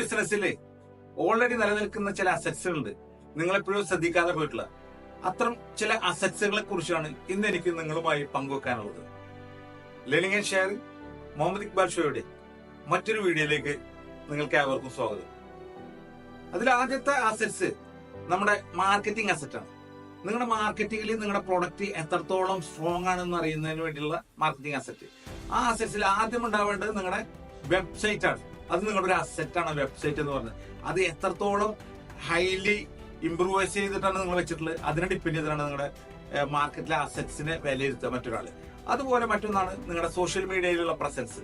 ബിസിനസ്സിൽ ഓൾറെഡി നിലനിൽക്കുന്ന ചില അസറ്റ്സുകൾ ഉണ്ട് നിങ്ങളെപ്പോഴും ശ്രദ്ധിക്കാതെ പോയിട്ടുള്ള. അത്തരം ചില അസറ്റ്സുകളെ കുറിച്ചാണ് ഇന്ന് എനിക്ക് നിങ്ങളുമായി പങ്കുവെക്കാനുള്ളത്. Learning and share Muhammad Iqbal ഷോയുടെ മറ്റൊരു വീഡിയോയിലേക്ക് നിങ്ങൾക്ക് ഏവർക്കും സ്വാഗതം. അതിൽ ആദ്യത്തെ അസറ്റ്സ് നമ്മുടെ മാർക്കറ്റിംഗ് അസറ്റാണ് നിങ്ങളുടെ മാർക്കറ്റിംഗിൽ നിങ്ങളുടെ പ്രൊഡക്റ്റ് എത്രത്തോളം സ്ട്രോങ് ആണെന്ന് അറിയുന്നതിന് വേണ്ടിയുള്ള മാർക്കറ്റിംഗ് അസറ്റ് ആ അസറ്റ്സിൽ ആദ്യം ഉണ്ടാവേണ്ടത് നിങ്ങളുടെ വെബ്സൈറ്റ് ആണ്. അത് നിങ്ങളുടെ ഒരു അസെറ്റാണ് വെബ്സൈറ്റ് എന്ന് പറഞ്ഞത് അത് എത്രത്തോളം ഹൈലി ഇംപ്രൂവൈസ് ചെയ്തിട്ടാണ് നിങ്ങൾ വെച്ചിട്ടുള്ളത്? അതിനെ ഡിപ്പെൻഡ് ചെയ്തിട്ടാണ് നിങ്ങളുടെ മാർക്കറ്റിലെ അസറ്റ്സിനെ വിലയിരുത്തുക മറ്റൊരാൾ അതുപോലെ മറ്റൊന്നാണ് നിങ്ങളുടെ സോഷ്യൽ മീഡിയയിലുള്ള പ്രസൻസ്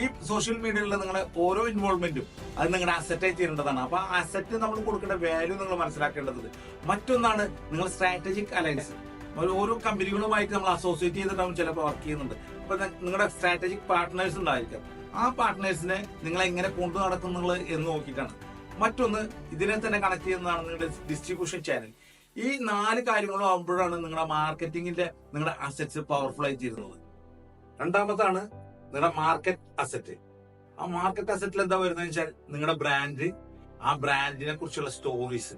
ഈ സോഷ്യൽ മീഡിയയിലുള്ള നിങ്ങളുടെ ഓരോ ഇൻവോൾവ്മെന്റും അത് നിങ്ങളുടെ അസറ്റായി തീരേണ്ടതാണ്. അപ്പൊ ആ അസറ്റ് നമ്മൾ കൊടുക്കേണ്ട വാല്യൂ നിങ്ങൾ മനസ്സിലാക്കേണ്ടത് മറ്റൊന്നാണ് നിങ്ങൾ സ്ട്രാറ്റജിക് അലയൻസ് ഓരോ കമ്പനികളുമായിട്ട് നമ്മൾ അസോസിയേറ്റ് ചെയ്തിട്ടാവും ചിലപ്പോൾ വർക്ക് ചെയ്യുന്നുണ്ട്. അപ്പൊ നിങ്ങളുടെ സ്ട്രാറ്റജിക് പാർട്ട്നേഴ്സ് ഉണ്ടായിരിക്കാം. ആ പാർട്ട്നേഴ്സിനെ നിങ്ങൾ എങ്ങനെ കൊണ്ടു നടക്കുന്നുള്ളത് എന്ന് നോക്കിയിട്ടാണ്. മറ്റൊന്ന് ഇതിനെ തന്നെ കണക്ട് ചെയ്യുന്നതാണ് നിങ്ങളുടെ ഡിസ്ട്രിബ്യൂഷൻ ചാനൽ ഈ നാല് കാര്യങ്ങളും ആകുമ്പോഴാണ് നിങ്ങളുടെ മാർക്കറ്റിംഗിന്റെ നിങ്ങളുടെ അസറ്റ്സ് പവർഫുൾ ആയി തീരുന്നത് രണ്ടാമതാണ് നിങ്ങളുടെ മാർക്കറ്റ് അസറ്റ് ആ മാർക്കറ്റ് അസറ്റിൽ എന്താ വരുന്നത് വെച്ചാൽ നിങ്ങളുടെ ബ്രാൻഡ് ആ ബ്രാൻഡിനെ കുറിച്ചുള്ള സ്റ്റോറീസ്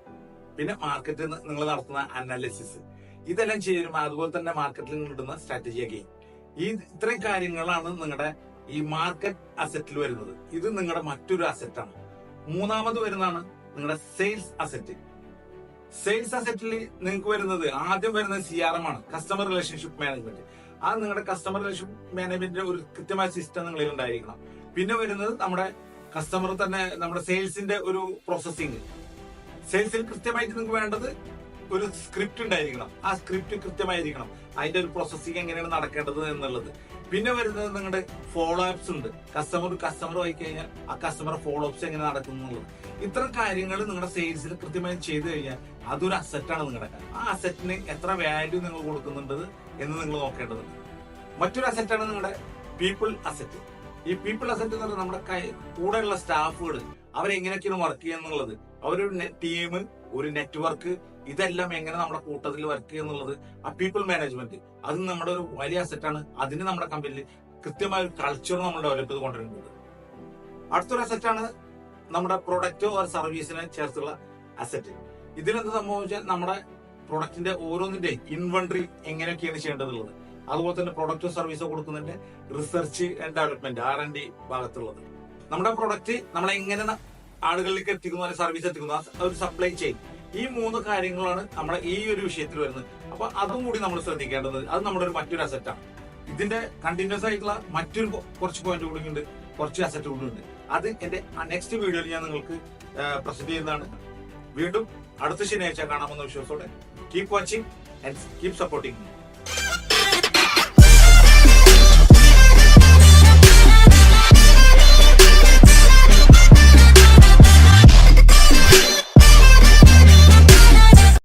പിന്നെ മാർക്കറ്റിൽ നിങ്ങൾ നടത്തുന്ന അനാലിസിസ് ഇതെല്ലാം ചെയ്യുമ്പോൾ അതുപോലെ തന്നെ മാർക്കറ്റിൽ നിങ്ങൾ ഇടുന്ന സ്ട്രാറ്റജി അഗെയിൻ ഈ ഇത്രയും കാര്യങ്ങളാണ് നിങ്ങളുടെ ഈ മാർക്കറ്റ് അസറ്റിൽ വരുന്നത്. ഇത് നിങ്ങളുടെ മറ്റൊരു അസറ്റാണ് മൂന്നാമത് വരുന്നതാണ് നിങ്ങളുടെ സെയിൽസ് അസറ്റ് സെയിൽസ് അസറ്റിൽ നിങ്ങൾക്ക് വരുന്നത് ആദ്യം വരുന്നത് സി ആർ എം ആണ്. കസ്റ്റമർ റിലേഷൻഷിപ്പ് മാനേജ്മെന്റ് ആ നിങ്ങളുടെ കസ്റ്റമർ റിലേഷൻഷിപ്പ് മാനേജ്മെന്റിന്റെ ഒരു കൃത്യമായ സിസ്റ്റം നിങ്ങളിൽ ഉണ്ടായിരിക്കണം. പിന്നെ വരുന്നത് നമ്മുടെ കസ്റ്റമർ തന്നെ നമ്മുടെ സെയിൽസിന്റെ ഒരു പ്രോസസ്സിംഗ് സെയിൽസിൽ കൃത്യമായിട്ട് നിങ്ങൾക്ക് വേണ്ടത് ഒരു സ്ക്രിപ്റ്റ് ഉണ്ടായിരിക്കണം. ആ സ്ക്രിപ്റ്റ് കൃത്യമായിരിക്കണം അതിന്റെ ഒരു പ്രോസസ്സിങ് എങ്ങനെയാണ് നടക്കേണ്ടത് എന്നുള്ളത്. പിന്നെ വരുന്നത് നിങ്ങളുടെ ഫോളോ അപ്സ് ഉണ്ട്. കസ്റ്റമർ കസ്റ്റമർ ആയി കഴിഞ്ഞാൽ ആ കസ്റ്റമർ ഫോളോ അപ്സ് എങ്ങനെ നടക്കുന്നു എന്നുള്ളത്. ഇത്തരം കാര്യങ്ങൾ നിങ്ങളുടെ സെയിൽസിൽ കൃത്യമായി ചെയ്തു കഴിഞ്ഞാൽ അതൊരു അസറ്റാണ് നിങ്ങളുടെ ആ അസറ്റിന് എത്ര വാല്യൂ നിങ്ങൾ കൊടുക്കുന്നുണ്ട് എന്ന് നിങ്ങൾ നോക്കേണ്ടതുണ്ട്. മറ്റൊരു അസറ്റാണ് നിങ്ങളുടെ പീപ്പിൾ അസറ്റ് ഈ പീപ്പിൾ അസറ്റ് എന്ന് പറഞ്ഞാൽ നമ്മുടെ കൂടെയുള്ള സ്റ്റാഫുകൾ അവരെങ്ങനെയൊക്കെയാണ് വർക്ക് ചെയ്യുന്നുള്ളത് അവരൊരു ടീം ഒരു നെറ്റ്വർക്ക് ഇതെല്ലാം എങ്ങനെ നമ്മുടെ കൂട്ടത്തിൽ വർക്ക് ചെയ്യുന്നുള്ളത് ആ പീപ്പിൾ മാനേജ്മെന്റ് അത് നമ്മുടെ ഒരു വലിയ അസറ്റാണ് അതിന് നമ്മുടെ കമ്പനിയിൽ കൃത്യമായ ഒരു കൾച്ചർ നമ്മൾ ഡെവലപ്പ് ചെയ്ത് കൊണ്ടുവരുന്നത് അടുത്തൊരു അസറ്റാണ് നമ്മുടെ പ്രൊഡക്റ്റോ ഒരു സർവീസിനെ ചേർത്തുള്ള അസറ്റ് ഇതിനെന്ത് സംഭവിച്ചാൽ നമ്മുടെ പ്രൊഡക്റ്റിന്റെ ഓരോന്നിന്റെ ഇൻവെന്ററി എങ്ങനെയൊക്കെയാണ് ചെയ്യേണ്ടതുള്ളത്? അതുപോലെ തന്നെ പ്രൊഡക്റ്റോ സർവീസോ കൊടുക്കുന്നതിന്റെ research and development R and D ഭാഗത്തുള്ളത്. നമ്മുടെ പ്രൊഡക്റ്റ് നമ്മളെ എങ്ങനെ ആളുകളിലേക്ക് എത്തിക്കുന്നു അല്ലെങ്കിൽ സർവീസ് എത്തിക്കുന്നു ഒരു സപ്ലൈ ചെയിൻ ഈ മൂന്ന് കാര്യങ്ങളാണ് നമ്മളെ ഈ ഒരു വിഷയത്തിൽ വരുന്നത്. അപ്പൊ അതും കൂടി നമ്മൾ ശ്രദ്ധിക്കേണ്ടത് അത് നമ്മുടെ ഒരു മറ്റൊരു അസറ്റാണ് ഇതിന്റെ കണ്ടിന്യൂസ് ആയിട്ടുള്ള മറ്റൊരു കുറച്ച് പോയിന്റ് കൂടി ഉണ്ട് കുറച്ച് അസറ്റ് കൂടി ഉണ്ട്. അത് എന്റെ നെക്സ്റ്റ് വീഡിയോയിൽ ഞാൻ നിങ്ങൾക്ക് പ്രസന്റ് ചെയ്യുന്നതാണ്. വീണ്ടും അടുത്ത ശനിയാഴ്ച കാണാമെന്ന വിശ്വാസത്തോടെ keep watching and keep supporting